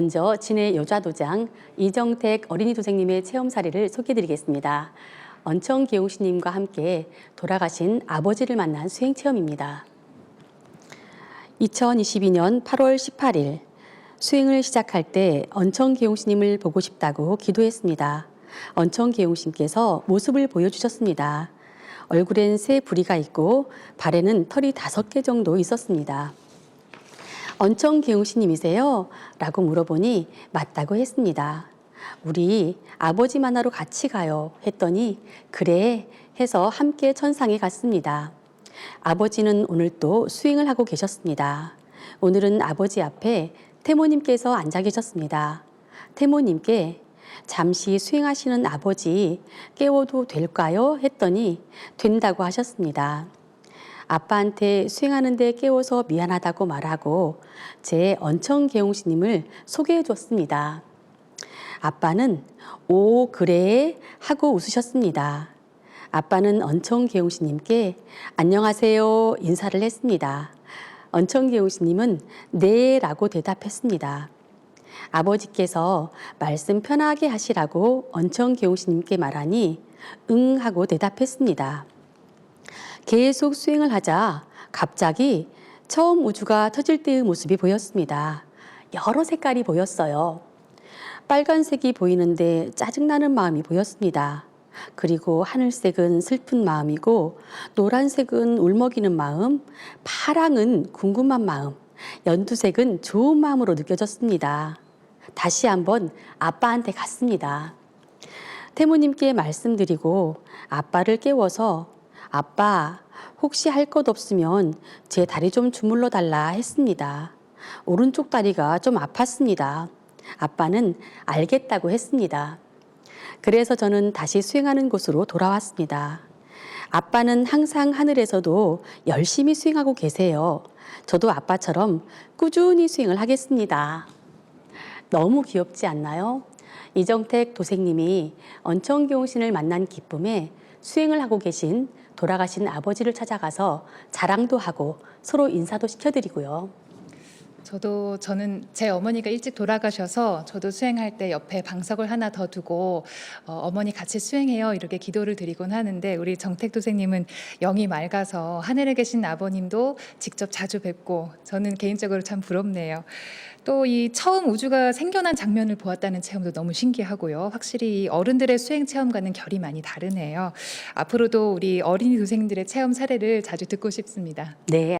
먼저 진해 여자도장 이정택 어린이 도생님의 체험 사례를 소개해드리겠습니다. 언청 기용씨님과 함께 돌아가신 아버지를 만난 수행 체험입니다. 2022년 8월 18일 수행을 시작할 때 언청 기용씨님을 보고 싶다고 기도했습니다. 언청 기용씨님께서 모습을 보여주셨습니다. 얼굴엔 새 부리가 있고 발에는 털이 다섯 개 정도 있었습니다. 언청 기용씨님이세요? 라고 물어보니 맞다고 했습니다. 우리 아버지 만나러 같이 가요. 했더니 그래 해서 함께 천상에 갔습니다. 아버지는 오늘 또 수행을 하고 계셨습니다. 오늘은 아버지 앞에 태모님께서 앉아 계셨습니다. 태모님께 잠시 수행하시는 아버지 깨워도 될까요? 했더니 된다고 하셨습니다. 아빠한테 수행하는데 깨워서 미안하다고 말하고 제 언청 개용스님을 소개해 줬습니다. 아빠는 오 그래 하고 웃으셨습니다. 아빠는 언청 개용스님께 안녕하세요 인사를 했습니다. 언청 개용스님은 네라고 대답했습니다. 아버지께서 말씀 편하게 하시라고 언청 개용스님께 말하니 응 하고 대답했습니다. 계속 수행을 하자 갑자기 처음 우주가 터질 때의 모습이 보였습니다. 여러 색깔이 보였어요. 빨간색이 보이는데 짜증나는 마음이 보였습니다. 그리고 하늘색은 슬픈 마음이고 노란색은 울먹이는 마음, 파랑은 궁금한 마음, 연두색은 좋은 마음으로 느껴졌습니다. 다시 한번 아빠한테 갔습니다. 태모님께 말씀드리고 아빠를 깨워서 아빠 혹시 할 것 없으면 제 다리 좀 주물러 달라 했습니다. 오른쪽 다리가 좀 아팠습니다. 아빠는 알겠다고 했습니다. 그래서 저는 다시 수행하는 곳으로 돌아왔습니다. 아빠는 항상 하늘에서도 열심히 수행하고 계세요. 저도 아빠처럼 꾸준히 수행을 하겠습니다. 너무 귀엽지 않나요? 이정택 도생님이 언천교신을 만난 기쁨에 수행을 하고 계신 돌아가신 아버지를 찾아가서 자랑도 하고 서로 인사도 시켜드리고요. 저도 저는 제 어머니가 일찍 돌아가셔서 저도 수행할 때 옆에 방석을 하나 더 두고 어, 머니 같이 수행해요 이렇게 기도를 드리곤 하는데 우리 정택 도생님은 영이 맑아서 하늘에 계신 아버님도 직접 자주 뵙고 저는 개인적으로 참 부럽네요. 또 이 처음 우주가 생겨난 장면을 보았다는 체험도 너무 신기하고요. 확실히 이 어른들의 수행 체험과는 결이 많이 다르네요. 앞으로도 우리 어린이 도생들의 체험 사례를 자주 듣고 싶습니다. 네,